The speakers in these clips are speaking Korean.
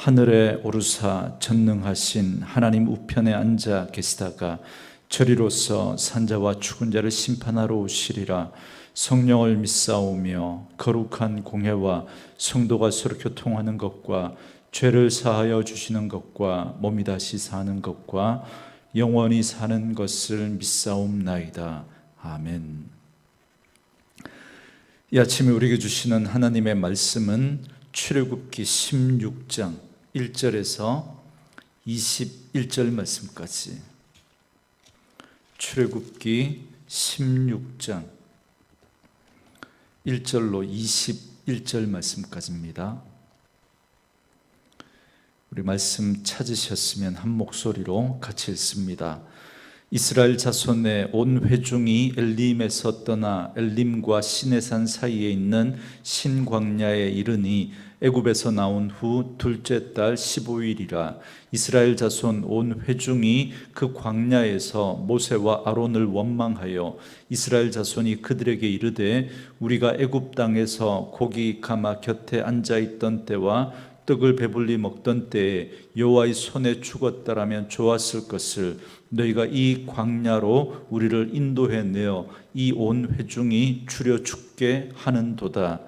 하늘에 오르사 전능하신 하나님 우편에 앉아 계시다가 저리로서 산자와 죽은 자를 심판하러 오시리라 성령을 믿사오며 거룩한 공회와 성도가 서로 교통하는 것과 죄를 사하여 주시는 것과 몸이 다시 사는 것과 영원히 사는 것을 믿사옵나이다 아멘. 이 아침에 우리에게 주시는 하나님의 말씀은 출애굽기 16장 1절에서 21절 말씀까지 출애굽기 16장 1절로 21절 말씀까지입니다. 우리 말씀 찾으셨으면 한 목소리로 같이 읽습니다. 이스라엘 자손의 온 회중이 엘림에서 떠나 엘림과 시내산 사이에 있는 신광야에 이르니 애굽에서 나온 후 둘째 달 15일이라. 이스라엘 자손 온 회중이 그 광야에서 모세와 아론을 원망하여 이스라엘 자손이 그들에게 이르되 우리가 애굽 땅에서 고기 가마 곁에 앉아 있던 때와 떡을 배불리 먹던 때에 여호와의 손에 죽었다라면 좋았을 것을 너희가 이 광야로 우리를 인도해 내어 이 온 회중이 줄여 죽게 하는도다.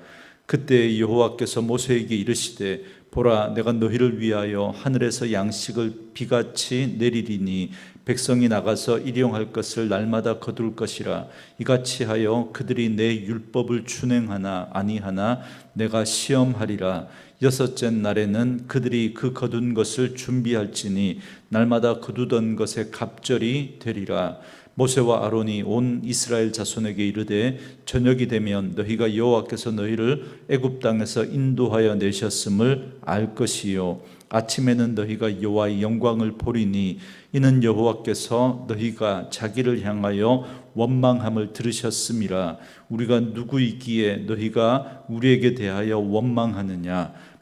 그때 여호와께서 모세에게 이르시되 보라 내가 너희를 위하여 하늘에서 양식을 비같이 내리리니 백성이 나가서 일용할 것을 날마다 거둘 것이라 이같이 하여 그들이 내 율법을 준행하나 아니하나 내가 시험하리라 여섯째 날에는 그들이 그 거둔 것을 준비할지니 날마다 거두던 것에 갑절이 되리라. 모세와 아론이 온 이스라엘 자손에게 이르되 저녁이 되면 너희가 여호와께서 너희를 애굽 땅에서 인도하여 내셨음을 알 것이요. 아침에는 너희가 여호와의 영광을 보리니 이는 여호와께서 너희가 자기를 향하여 원망함을 들으셨음이라. 우리가 누구이기에 너희가 우리에게 대하여 원망하느냐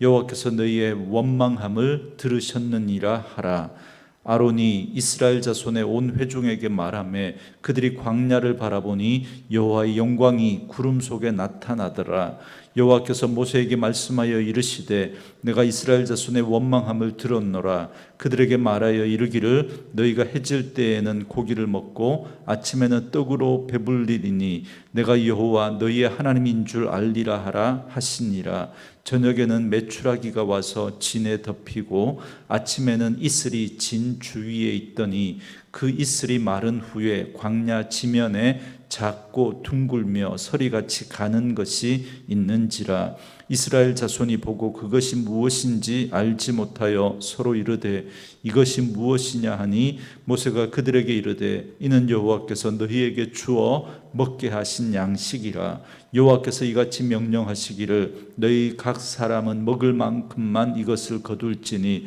여호와께서 너희의 원망함을 들으셨느니라 하라. 아론이 이스라엘 자손의 온 회중에게 말하매 그들이 광야를 바라보니 여호와의 영광이 구름 속에 나타나더라 여호와께서 모세에게 말씀하여 이르시되 내가 이스라엘 자손의 원망함을 들었노라. 그들에게 말하여 이르기를 너희가 해질 때에는 고기를 먹고 아침에는 떡으로 배불리리니 내가 여호와 너희의 하나님인 줄 알리라 하라 하시니라. 저녁에는 메추라기가 와서 진에 덮이고 아침에는 이슬이 진 주위에 있더니 그 이슬이 마른 후에 광야 지면에 작고 둥글며 서리같이 가는 것이 있는지라. 이스라엘 자손이 보고 그것이 무엇인지 알지 못하여 서로 이르되 이것이 무엇이냐 하니 모세가 그들에게 이르되 이는 여호와께서 너희에게 주어 먹게 하신 양식이라. 여호와께서 이같이 명령하시기를 너희 각 사람은 먹을 만큼만 이것을 거둘지니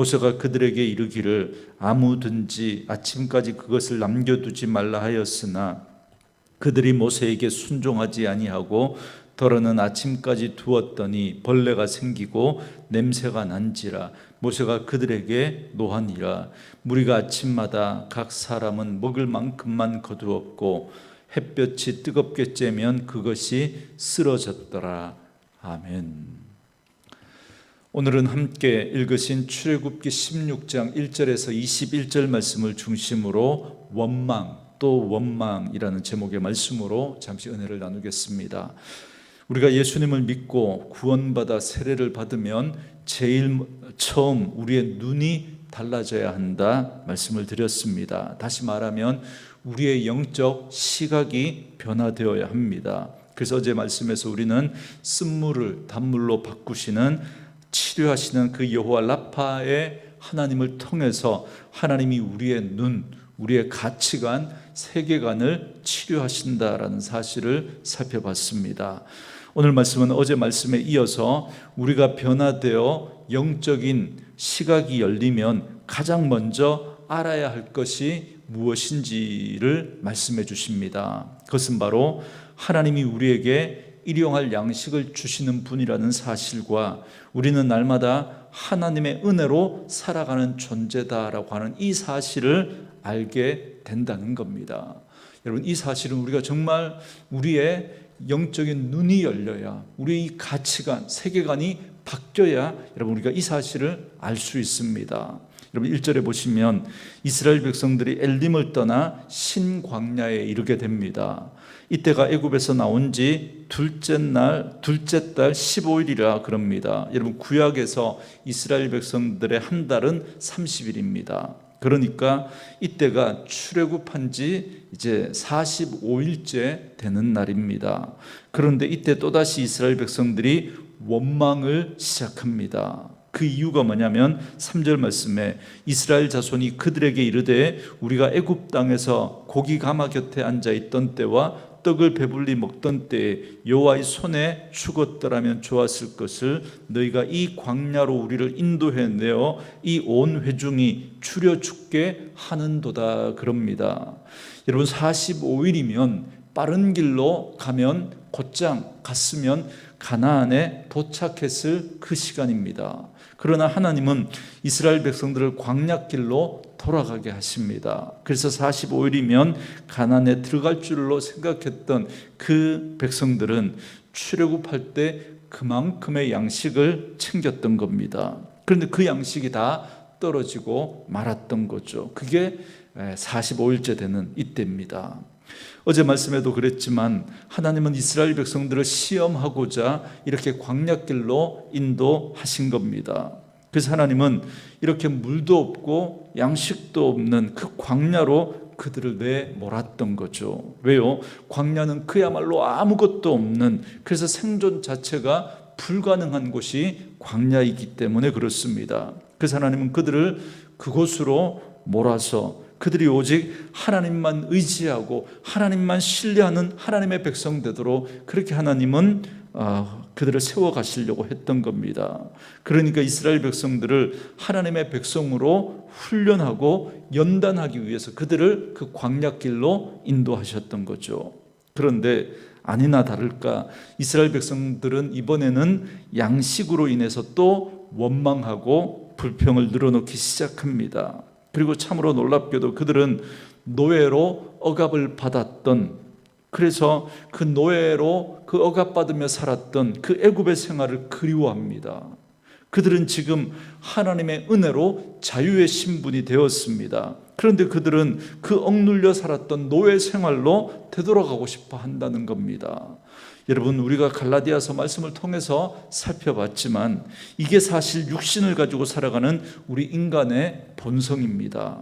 모세가 그들에게 이르기를 아무든지 아침까지 그것을 남겨두지 말라 하였으나 그들이 모세에게 순종하지 아니하고 더러는 아침까지 두었더니 벌레가 생기고 냄새가 난지라 모세가 그들에게 노하니라 무리가 아침마다 각 사람은 먹을 만큼만 거두었고 햇볕이 뜨겁게 쬐면 그것이 쓰러졌더라. 아멘. 오늘은 함께 읽으신 출애굽기 16장 1절에서 21절 말씀을 중심으로 원망 또 원망이라는 제목의 말씀으로 잠시 은혜를 나누겠습니다. 우리가 예수님을 믿고 구원받아 세례를 받으면 제일 처음 우리의 눈이 달라져야 한다 말씀을 드렸습니다. 다시 말하면 우리의 영적 시각이 변화되어야 합니다. 그래서 어제 말씀에서 우리는 쓴물을 단물로 바꾸시는 치료하시는 그 여호와 라파의 하나님을 통해서 하나님이 우리의 눈, 우리의 가치관, 세계관을 치료하신다라는 사실을 살펴봤습니다. 오늘 말씀은 어제 말씀에 이어서 우리가 변화되어 영적인 시각이 열리면 가장 먼저 알아야 할 것이 무엇인지를 말씀해 주십니다. 그것은 바로 하나님이 우리에게 일용할 양식을 주시는 분이라는 사실과 우리는 날마다 하나님의 은혜로 살아가는 존재다라고 하는 이 사실을 알게 된다는 겁니다. 여러분 이 사실은 우리가 정말 우리의 영적인 눈이 열려야 우리의 이 가치관, 세계관이 바뀌어야 여러분 우리가 이 사실을 알 수 있습니다. 여러분 1절에 보시면 이스라엘 백성들이 엘림을 떠나 신광야에 이르게 됩니다. 이때가 애굽에서 나온 지 둘째 날 둘째 달 15일이라 그럽니다. 여러분 구약에서 이스라엘 백성들의 한 달은 30일입니다. 그러니까 이때가 출애굽한 지 이제 45일째 되는 날입니다. 그런데 이때 또다시 이스라엘 백성들이 원망을 시작합니다. 그 이유가 뭐냐면 3절 말씀에 이스라엘 자손이 그들에게 이르되 우리가 애굽 땅에서 고기 가마 곁에 앉아 있던 때와 떡을 배불리 먹던 때에 여호와의 손에 죽었더라면 좋았을 것을 너희가 이 광야로 우리를 인도해 내어 이 온 회중이 추려 죽게 하는도다 그럽니다. 여러분 45일이면 빠른 길로 가면 곧장 갔으면 가나안에 도착했을 그 시간입니다. 그러나 하나님은 이스라엘 백성들을 광약길로 돌아가게 하십니다. 그래서 45일이면 가난에 들어갈 줄로 생각했던 그 백성들은 출애굽할 때 그만큼의 양식을 챙겼던 겁니다. 그런데 그 양식이 다 떨어지고 말았던 거죠. 그게 45일째 되는 이때입니다. 어제 말씀에도 그랬지만 하나님은 이스라엘 백성들을 시험하고자 이렇게 광약길로 인도하신 겁니다. 그래서 하나님은 이렇게 물도 없고 양식도 없는 그 광야로 그들을 내몰았던 거죠. 왜요? 광야는 그야말로 아무것도 없는 그래서 생존 자체가 불가능한 곳이 광야이기 때문에 그렇습니다. 그래서 하나님은 그들을 그곳으로 몰아서 그들이 오직 하나님만 의지하고 하나님만 신뢰하는 하나님의 백성 되도록 그렇게 하나님은 아, 그들을 세워 가시려고 했던 겁니다. 그러니까 이스라엘 백성들을 하나님의 백성으로 훈련하고 연단하기 위해서 그들을 그 광약길로 인도하셨던 거죠. 그런데 아니나 다를까 이스라엘 백성들은 이번에는 양식으로 인해서 또 원망하고 불평을 늘어놓기 시작합니다. 그리고 참으로 놀랍게도 그들은 노예로 억압을 받았던 그래서 그 노예로 그 억압받으며 살았던 그 애굽의 생활을 그리워합니다. 그들은 지금 하나님의 은혜로 자유의 신분이 되었습니다. 그런데 그들은 그 억눌려 살았던 노예 생활로 되돌아가고 싶어 한다는 겁니다. 여러분 우리가 갈라디아서 말씀을 통해서 살펴봤지만 이게 사실 육신을 가지고 살아가는 우리 인간의 본성입니다.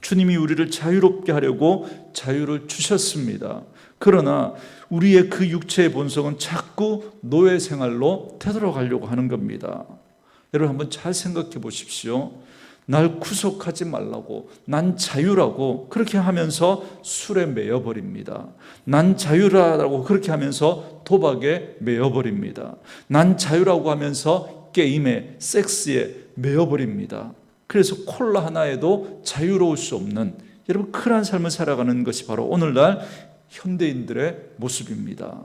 주님이 우리를 자유롭게 하려고 자유를 주셨습니다. 그러나 우리의 그 육체의 본성은 자꾸 노예 생활로 되돌아가려고 하는 겁니다. 여러분 한번 잘 생각해 보십시오. 날 구속하지 말라고 난 자유라고 그렇게 하면서 술에 매여 버립니다. 난 자유라고 그렇게 하면서 도박에 매여 버립니다. 난 자유라고 하면서 게임에 섹스에 매여 버립니다. 그래서 콜라 하나에도 자유로울 수 없는 여러분 큰한 삶을 살아가는 것이 바로 오늘날 현대인들의 모습입니다.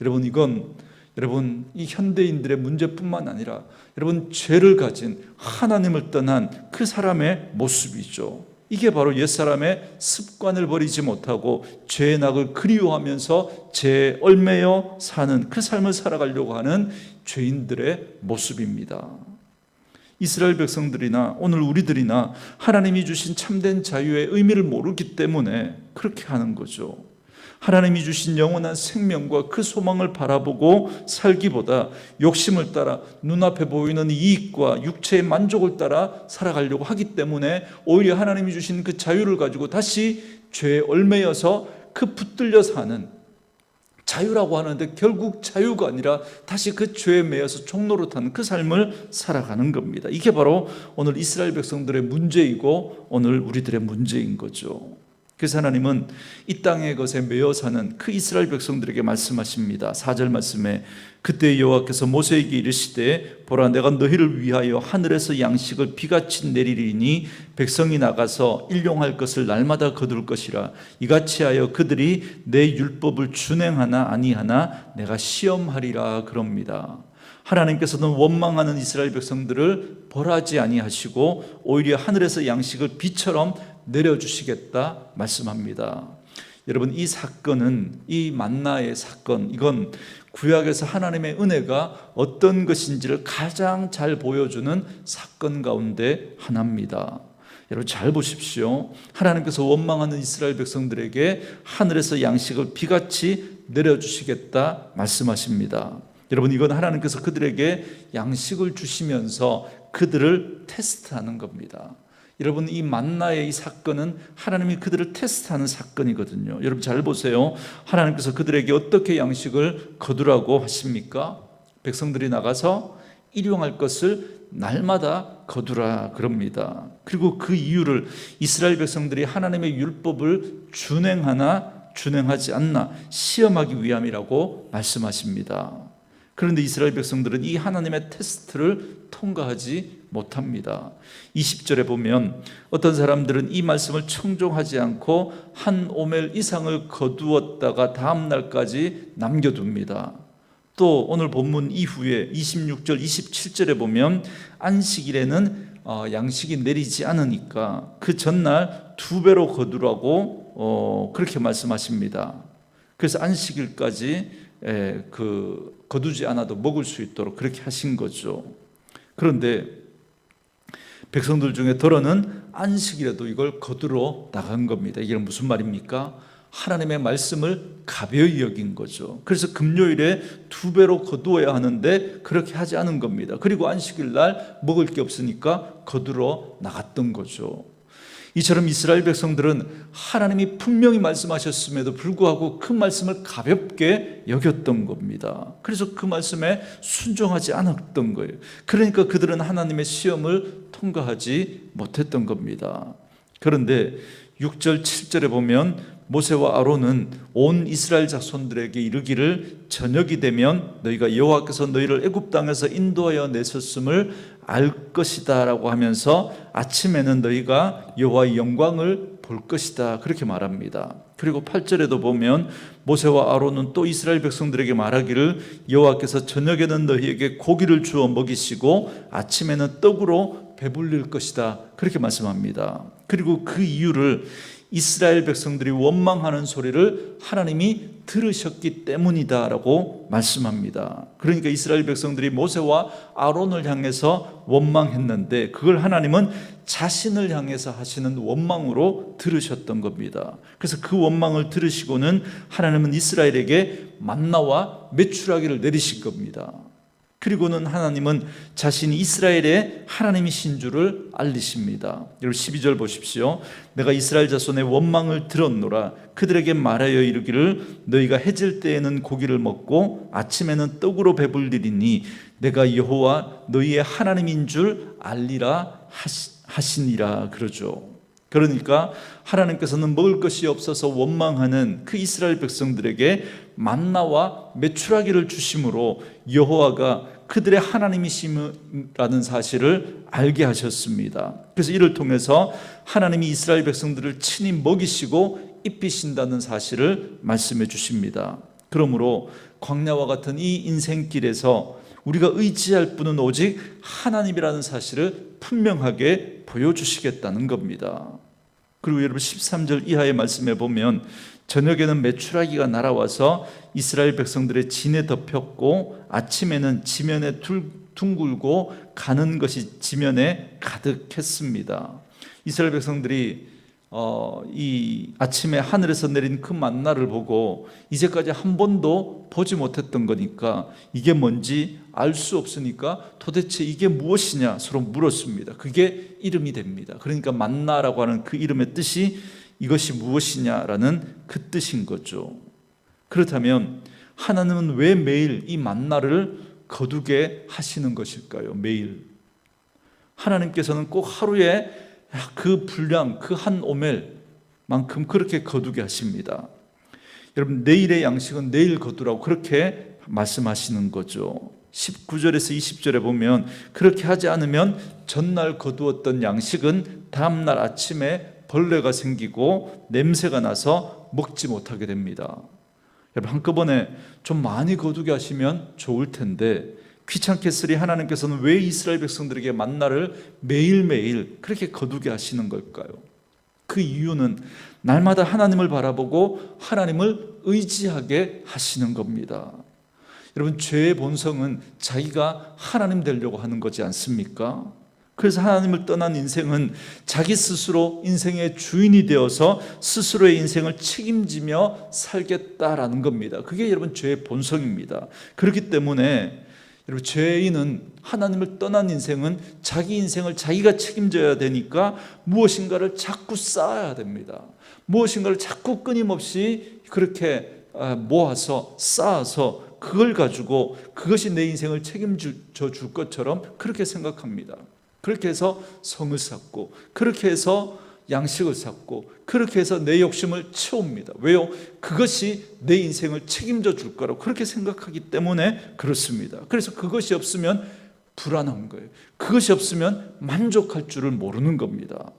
여러분 이건 여러분 이 현대인들의 문제뿐만 아니라 여러분 죄를 가진 하나님을 떠난 그 사람의 모습이죠. 이게 바로 옛사람의 습관을 버리지 못하고 죄의 낙을 그리워하면서 죄에 얼매여 사는 그 삶을 살아가려고 하는 죄인들의 모습입니다. 이스라엘 백성들이나 오늘 우리들이나 하나님이 주신 참된 자유의 의미를 모르기 때문에 그렇게 하는 거죠. 하나님이 주신 영원한 생명과 그 소망을 바라보고 살기보다 욕심을 따라 눈앞에 보이는 이익과 육체의 만족을 따라 살아가려고 하기 때문에 오히려 하나님이 주신 그 자유를 가지고 다시 죄에 얽매여서 그 붙들려 사는 자유라고 하는데 결국 자유가 아니라 다시 그 죄에 매여서 종로로 타는 그 삶을 살아가는 겁니다. 이게 바로 오늘 이스라엘 백성들의 문제이고 오늘 우리들의 문제인 거죠. 그래서 하나님은 이 땅의 것에 매여 사는 그 이스라엘 백성들에게 말씀하십니다. 4절 말씀에 그때 여호와께서 모세에게 이르시되 보라 내가 너희를 위하여 하늘에서 양식을 비같이 내리리니 백성이 나가서 일용할 것을 날마다 거둘 것이라 이같이 하여 그들이 내 율법을 준행하나 아니하나 내가 시험하리라 그럽니다. 하나님께서는 원망하는 이스라엘 백성들을 벌하지 아니하시고 오히려 하늘에서 양식을 비처럼 내려주시겠다 말씀합니다. 여러분 이 사건은 이 만나의 사건 이건 구약에서 하나님의 은혜가 어떤 것인지를 가장 잘 보여주는 사건 가운데 하나입니다. 여러분 잘 보십시오. 하나님께서 원망하는 이스라엘 백성들에게 하늘에서 양식을 비같이 내려주시겠다 말씀하십니다. 여러분 이건 하나님께서 그들에게 양식을 주시면서 그들을 테스트하는 겁니다. 여러분 이 만나의 이 사건은 하나님이 그들을 테스트하는 사건이거든요. 여러분 잘 보세요. 하나님께서 그들에게 어떻게 양식을 거두라고 하십니까? 백성들이 나가서 일용할 것을 날마다 거두라 그럽니다. 그리고 그 이유를 이스라엘 백성들이 하나님의 율법을 준행하나 준행하지 않나 시험하기 위함이라고 말씀하십니다. 그런데 이스라엘 백성들은 이 하나님의 테스트를 통과하지 못합니다. 20절에 보면 어떤 사람들은 이 말씀을 청종하지 않고 한 오멜 이상을 거두었다가 다음 날까지 남겨둡니다. 또 오늘 본문 이후에 26절, 27절에 보면 안식일에는 어, 양식이 내리지 않으니까 그 전날 두 배로 거두라고 어, 그렇게 말씀하십니다. 그래서 안식일까지 그 거두지 않아도 먹을 수 있도록 그렇게 하신 거죠. 그런데 백성들 중에 더러는 안식이라도 이걸 거두러 나간 겁니다. 이게 무슨 말입니까? 하나님의 말씀을 가벼이 여긴 거죠. 그래서 금요일에 두 배로 거두어야 하는데 그렇게 하지 않은 겁니다. 그리고 안식일 날 먹을 게 없으니까 거두러 나갔던 거죠. 이처럼 이스라엘 백성들은 하나님이 분명히 말씀하셨음에도 불구하고 그 말씀을 가볍게 여겼던 겁니다. 그래서 그 말씀에 순종하지 않았던 거예요. 그러니까 그들은 하나님의 시험을 통과하지 못했던 겁니다. 그런데 6절, 7절에 보면 모세와 아론은 온 이스라엘 자손들에게 이르기를 저녁이 되면 너희가 여호와께서 너희를 애굽 땅에서 인도하여 내셨음을 알 것이다라고 하면서 아침에는 너희가 여호와의 영광을 볼 것이다 그렇게 말합니다. 그리고 8절에도 보면 모세와 아론은 또 이스라엘 백성들에게 말하기를 여호와께서 저녁에는 너희에게 고기를 주어 먹이시고 아침에는 떡으로 배불릴 것이다 그렇게 말씀합니다. 그리고 그 이유를 이스라엘 백성들이 원망하는 소리를 하나님이 들으셨기 때문이다라고 말씀합니다. 그러니까 이스라엘 백성들이 모세와 아론을 향해서 원망했는데 그걸 하나님은 자신을 향해서 하시는 원망으로 들으셨던 겁니다. 그래서 그 원망을 들으시고는 하나님은 이스라엘에게 만나와 메추라기를 내리신 겁니다. 그리고는 하나님은 자신이 이스라엘의 하나님이신 줄을 알리십니다. 여러분 12절 보십시오. 내가 이스라엘 자손의 원망을 들었노라. 그들에게 말하여 이르기를 너희가 해질 때에는 고기를 먹고 아침에는 떡으로 배불리리니 내가 여호와 너희의 하나님인 줄 알리라 하시니라 그러죠. 그러니까 하나님께서는 먹을 것이 없어서 원망하는 그 이스라엘 백성들에게 만나와 메추라기를 주심으로 여호와가 그들의 하나님이심이라는 사실을 알게 하셨습니다. 그래서 이를 통해서 하나님이 이스라엘 백성들을 친히 먹이시고 입히신다는 사실을 말씀해 주십니다. 그러므로 광야와 같은 이 인생길에서 우리가 의지할 분은 오직 하나님이라는 사실을 분명하게 보여주시겠다는 겁니다. 그리고 여러분 13절 이하의 말씀에 보면 저녁에는 메추라기가 날아와서 이스라엘 백성들의 진에 덮였고 아침에는 지면에 둘- 둥글고 가는 것이 지면에 가득했습니다. 이스라엘 백성들이 어, 이 아침에 하늘에서 내린 그 만나를 보고 이제까지 한 번도 보지 못했던 거니까 이게 뭔지 알 수 없으니까 도대체 이게 무엇이냐 서로 물었습니다. 그게 이름이 됩니다. 그러니까 만나라고 하는 그 이름의 뜻이 이것이 무엇이냐라는 그 뜻인 거죠. 그렇다면 하나님은 왜 매일 이 만나를 거두게 하시는 것일까요? 매일. 하나님께서는 꼭 하루에 그 분량, 그 한 오멜만큼 그렇게 거두게 하십니다. 여러분, 내일의 양식은 내일 거두라고 그렇게 말씀하시는 거죠. 19절에서 20절에 보면 그렇게 하지 않으면 전날 거두었던 양식은 다음날 아침에 벌레가 생기고 냄새가 나서 먹지 못하게 됩니다. 여러분 한꺼번에 좀 많이 거두게 하시면 좋을 텐데 귀찮겠으리 하나님께서는 왜 이스라엘 백성들에게 만나를 매일매일 그렇게 거두게 하시는 걸까요? 그 이유는 날마다 하나님을 바라보고 하나님을 의지하게 하시는 겁니다. 여러분 죄의 본성은 자기가 하나님 되려고 하는 거지 않습니까? 그래서 하나님을 떠난 인생은 자기 스스로 인생의 주인이 되어서 스스로의 인생을 책임지며 살겠다라는 겁니다. 그게 여러분 죄의 본성입니다. 그렇기 때문에 여러분 죄인은 하나님을 떠난 인생은 자기 인생을 자기가 책임져야 되니까 무엇인가를 자꾸 쌓아야 됩니다. 무엇인가를 자꾸 끊임없이 그렇게 아, 모아서 쌓아서 그걸 가지고 그것이 내 인생을 책임져 줄 것처럼 그렇게 생각합니다. 그렇게 해서 성을 쌓고 그렇게 해서 양식을 쌓고 그렇게 해서 내 욕심을 채웁니다. 왜요? 그것이 내 인생을 책임져 줄 거라고 그렇게 생각하기 때문에 그렇습니다. 그래서 그것이 없으면 불안한 거예요. 그것이 없으면 만족할 줄을 모르는 겁니다.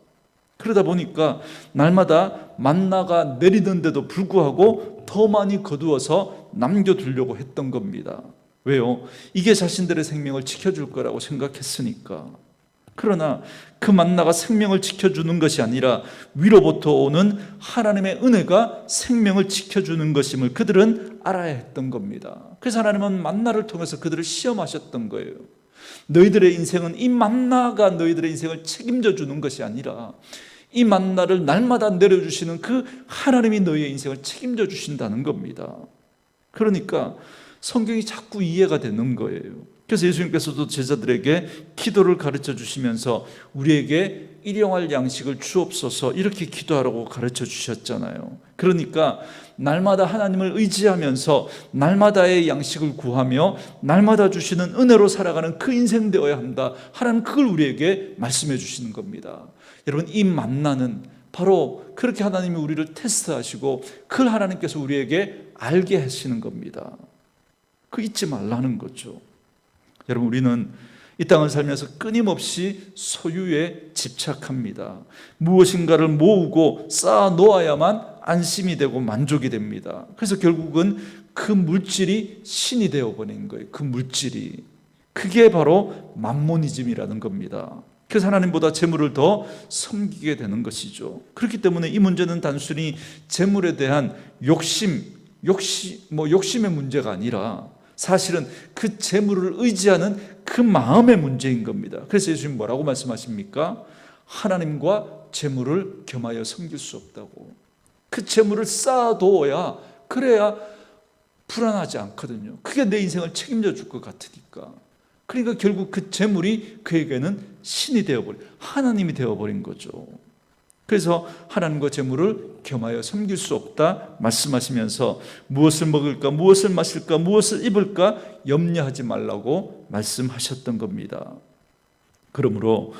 그러다 보니까 날마다 만나가 내리는데도 불구하고 더 많이 거두어서 남겨두려고 했던 겁니다. 왜요? 이게 자신들의 생명을 지켜줄 거라고 생각했으니까. 그러나 그 만나가 생명을 지켜주는 것이 아니라 위로부터 오는 하나님의 은혜가 생명을 지켜주는 것임을 그들은 알아야 했던 겁니다. 그래서 하나님은 만나를 통해서 그들을 시험하셨던 거예요. 너희들의 인생은 이 만나가 너희들의 인생을 책임져 주는 것이 아니라 이 만나를 날마다 내려주시는 그 하나님이 너희의 인생을 책임져 주신다는 겁니다. 그러니까 성경이 자꾸 이해가 되는 거예요. 그래서 예수님께서도 제자들에게 기도를 가르쳐 주시면서 우리에게 일용할 양식을 주옵소서 이렇게 기도하라고 가르쳐 주셨잖아요. 그러니까 날마다 하나님을 의지하면서 날마다의 양식을 구하며 날마다 주시는 은혜로 살아가는 그 인생 되어야 한다. 하나님 그걸 우리에게 말씀해 주시는 겁니다. 여러분 이 만나는 바로 그렇게 하나님이 우리를 테스트하시고 그걸 하나님께서 우리에게 알게 하시는 겁니다. 그 잊지 말라는 거죠. 여러분 우리는 이 땅을 살면서 끊임없이 소유에 집착합니다. 무엇인가를 모으고 쌓아 놓아야만 안심이 되고 만족이 됩니다. 그래서 결국은 그 물질이 신이 되어 버린 거예요. 그 물질이 그게 바로 만모니즘이라는 겁니다. 그래서 하나님보다 재물을 더 섬기게 되는 것이죠. 그렇기 때문에 이 문제는 단순히 재물에 대한 욕심, 욕심 뭐 욕심의 문제가 아니라 사실은 그 재물을 의지하는 그 마음의 문제인 겁니다. 그래서 예수님 뭐라고 말씀하십니까? 하나님과 재물을 겸하여 섬길 수 없다고. 그 재물을 쌓아둬야 그래야 불안하지 않거든요. 그게 내 인생을 책임져 줄 것 같으니까. 그러니까 결국 그 재물이 그에게는 신이 되어버린 하나님이 되어버린 거죠. 그래서 하나님과 재물을 겸하여 섬길 수 없다 말씀하시면서 무엇을 먹을까, 무엇을 마실까, 무엇을 입을까 염려하지 말라고 말씀하셨던 겁니다. 그러므로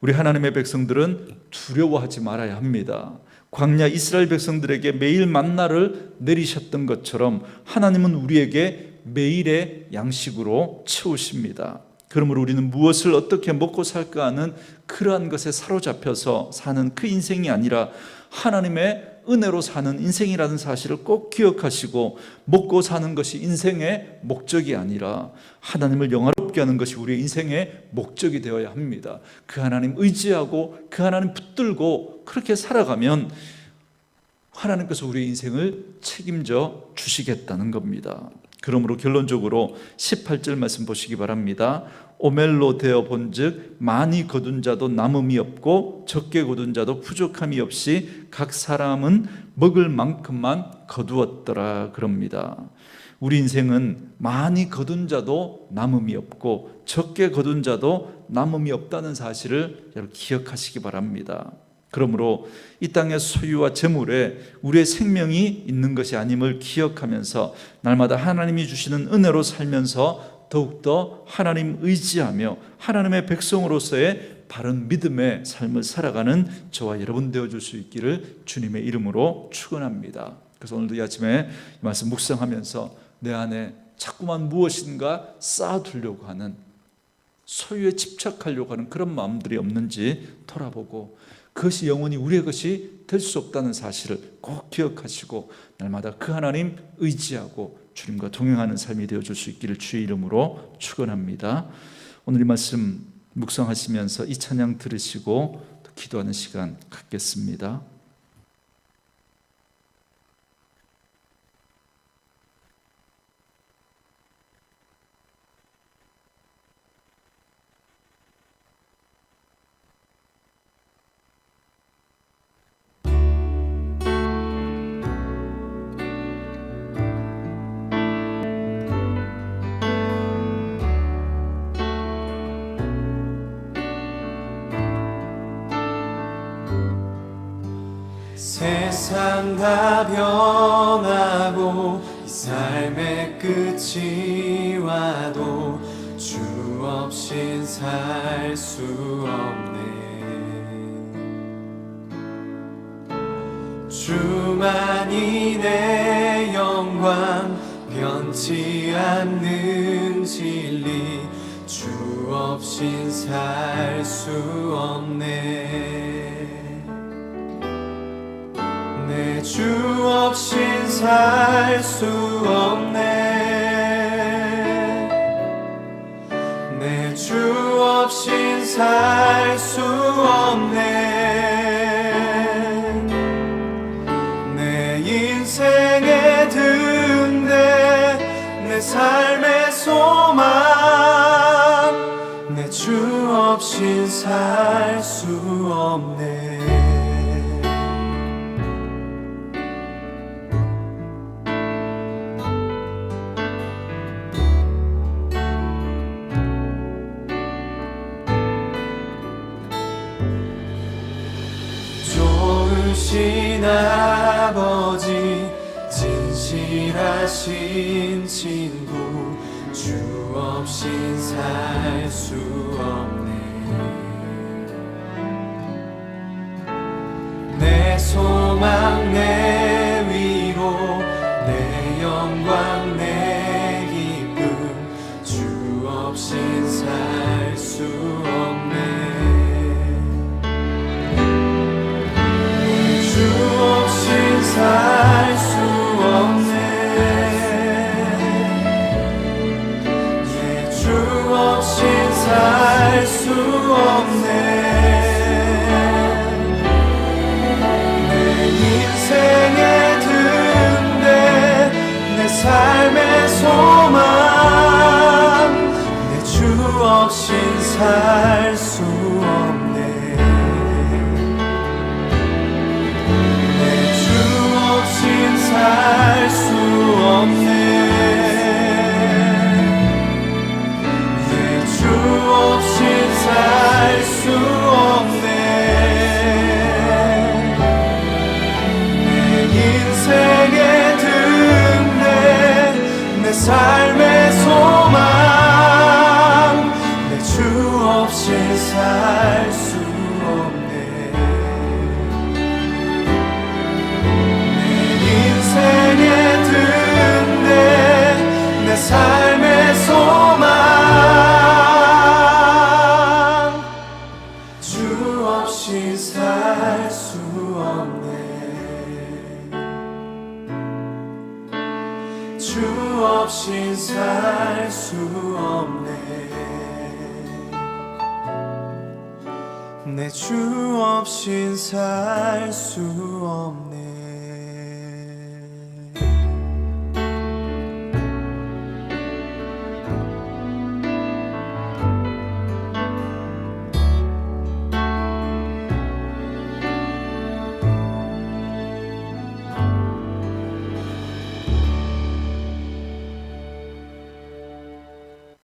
우리 하나님의 백성들은 두려워하지 말아야 합니다. 광야 이스라엘 백성들에게 매일 만나를 내리셨던 것처럼 하나님은 우리에게 매일의 양식으로 채우십니다. 그러므로 우리는 무엇을 어떻게 먹고 살까 하는 그러한 것에 사로잡혀서 사는 그 인생이 아니라 하나님의 은혜로 사는 인생이라는 사실을 꼭 기억하시고 먹고 사는 것이 인생의 목적이 아니라 하나님을 영화롭게 하는 것이 우리의 인생의 목적이 되어야 합니다. 그 하나님 의지하고 그 하나님 붙들고 그렇게 살아가면 하나님께서 우리의 인생을 책임져 주시겠다는 겁니다. 그러므로 결론적으로 18절 말씀 보시기 바랍니다. 오멜로 되어 본즉 많이 거둔 자도 남음이 없고 적게 거둔 자도 부족함이 없이 각 사람은 먹을 만큼만 거두었더라 그럽니다. 우리 인생은 많이 거둔 자도 남음이 없고 적게 거둔 자도 남음이 없다는 사실을 여러분 기억하시기 바랍니다. 그러므로 이 땅의 소유와 재물에 우리의 생명이 있는 것이 아님을 기억하면서 날마다 하나님이 주시는 은혜로 살면서 더욱더 하나님 의지하며 하나님의 백성으로서의 바른 믿음의 삶을 살아가는 저와 여러분 되어줄 수 있기를 주님의 이름으로 축원합니다. 그래서 오늘도 이 아침에 이 말씀 묵상하면서 내 안에 자꾸만 무엇인가 쌓아두려고 하는 소유에 집착하려고 하는 그런 마음들이 없는지 돌아보고 그것이 영원히 우리의 것이 될 수 없다는 사실을 꼭 기억하시고 날마다 그 하나님 의지하고 주님과 동행하는 삶이 되어 줄 수 있기를 주의 이름으로 축원합니다. 오늘 이 말씀 묵상하시면서 이 찬양 들으시고 또 기도하는 시간 갖겠습니다. 세상 다 변하고 이 삶의 끝이 와도 주 없인 살 수 없네. 주만이 내 영광 변치 않는 진리 주 없인 살 수 없네 주 없인 살수 없네. 내 주 없인 살수 아버지 진실하신 친구 주 없인 살 수 없네 없인 살 수 없네. 내 주 없인 살 수 없네. 내 주 없인 살 수 없네. 내 인생의 등대 내삶